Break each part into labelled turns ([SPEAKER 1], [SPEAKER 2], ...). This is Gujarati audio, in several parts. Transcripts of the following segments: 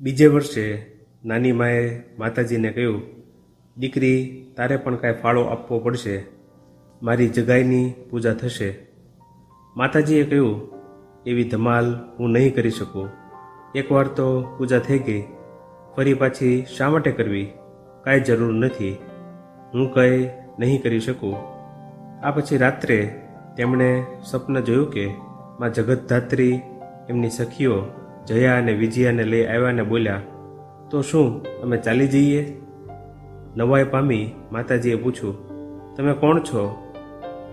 [SPEAKER 1] બીજે વર્ષે નાની માએ માતાજીને કહ્યું, દીકરી, તારે પણ કાંઈ ફાળો આપવો પડશે. મારી જગાઈની પૂજા થશે. માતાજીએ કહ્યું, એવી ધમાલ હું નહીં કરી શકું. એકવાર તો પૂજા થઈ ગઈ. ફરી પાછી શા માટે કરવી? કાંઈ જરૂર નથી. હું કંઈ નહીં કરી શકું. આ પછી રાત્રે તેમણે સ્વપ્ન જોયું કે માં જગતધાત્રી એમની સખીઓ જયા અને વિજયાને લઈ આવ્યા અને બોલ્યા, તો શું અમે ચાલી જઈએ? નવાઈ પામી માતાજીએ પૂછ્યું, તમે કોણ છો?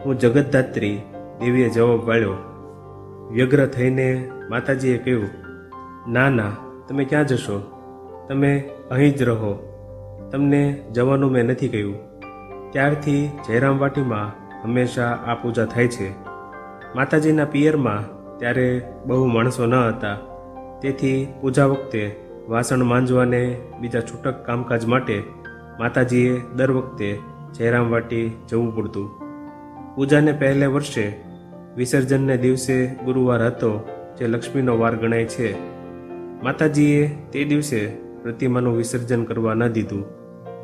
[SPEAKER 1] હું જગતધાત્રી દેવીએ જવાબ વાળ્યો, વ્યગ્ર થઈને માતાજીએ કહ્યું, ના ના, તમે ક્યાં જશો? તમે અહીં જ રહો. તમને જવાનું મેં નથી કહ્યું. ત્યારથી જયરામ વાટીમાં હંમેશા આ પૂજા થાય છે. માતાજીના પિયરમાં ત્યારે બહુ માણસો ન હતા. તેથી પૂજા વખતે વાસણ માંજવાને બીજા છૂટક કામકાજ માટે માતાજીએ દર વખતે જયરામ વાટી જવું પડતું. પૂજાને પહેલે વર્ષે વિસર્જનને દિવસે ગુરુવાર હતો જે લક્ષ્મીનો વાર ગણાય છે. માતાજીએ તે દિવસે પ્રતિમાનું વિસર્જન કરવા ન દીધું.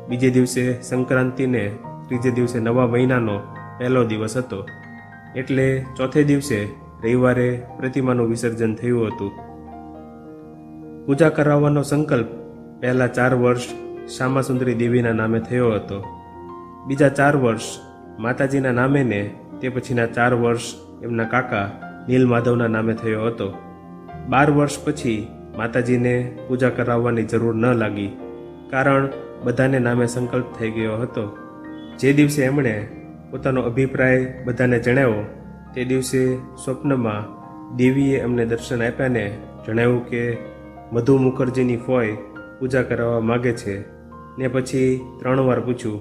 [SPEAKER 1] બીજે દિવસે સંક્રાંતિને ત્રીજે દિવસે નવા મહિનાનો પહેલો દિવસ હતો. એટલે ચોથે દિવસે રવિવારે પ્રતિમાનું વિસર્જન થયું હતું. પૂજા કરાવવાનો સંકલ્પ પહેલાં ચાર વર્ષ શ્યામાસુંદરી દેવીના નામે થયો હતો. બીજા ચાર વર્ષ માતાજીના નામે ને તે પછીના ચાર વર્ષ એમના કાકા નીલ માધવના નામે થયો હતો. બાર વર્ષ પછી માતાજીને પૂજા કરાવવાની જરૂર ન લાગી કારણ બધાને નામે સંકલ્પ થઈ ગયો હતો. જે દિવસે એમણે પોતાનો અભિપ્રાય બધાને જણાવ્યો તે દિવસે સ્વપ્નમાં દેવીએ એમને દર્શન આપ્યાને જણાવ્યું કે મધુ મુખર્જીની ફોય પૂજા કરાવવા માગે છે ને પછી ત્રણ વાર પૂછ્યું,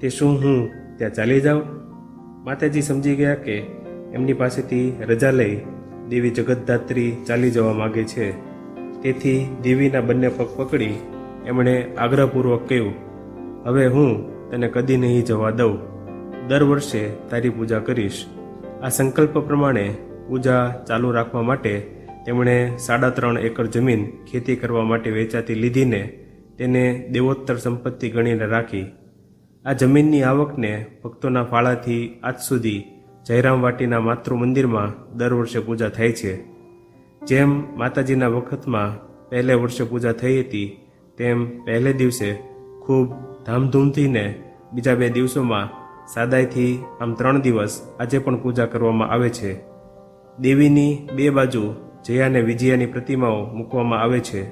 [SPEAKER 1] તે શું હું ત્યાં ચાલી જાઉં? માતાજી સમજી ગયા કે એમની પાસેથી રજા લઈ દેવી જગતધાત્રી ચાલી જવા માગે છે. તેથી દેવીના બંને પગ પકડી એમણે આગ્રહપૂર્વક કહ્યું, હવે હું તને કદી નહીં જવા દઉં. દર વર્ષે તારી પૂજા કરીશ. આ સંકલ્પ પ્રમાણે પૂજા ચાલુ રાખવા માટે તેમણે સાડા ત્રણ એકર જમીન ખેતી કરવા માટે વેચાતી લીધીને તેને દેવોત્તર સંપત્તિ ગણીને રાખી. આ જમીનની આવકને ભક્તોના ફાળાથી આજ સુધી જયરામ વાટીના માતૃ મંદિરમાં દર વર્ષે પૂજા થાય છે. જેમ માતાજીના વખતમાં પહેલે વર્ષે પૂજા થઈ હતી, તેમ પહેલે દિવસે ખૂબ ધામધૂમથી ને બીજા બે દિવસોમાં સાદાઈથી આમ ત્રણ દિવસ આજે પણ પૂજા કરવામાં આવે છે. દેવીની બે બાજુ જયા અને વિજયાની પ્રતિમાઓ મૂકવામાં આવે છે.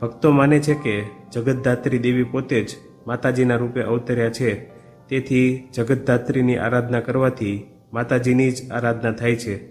[SPEAKER 1] ભક્તો માને છે કે જગતધાત્રી દેવી પોતે જ માતાજીના રૂપે અવતર્યા છે. તેથી જગતધાત્રીની આરાધના કરવાથી માતાજીની જ આરાધના થાય છે.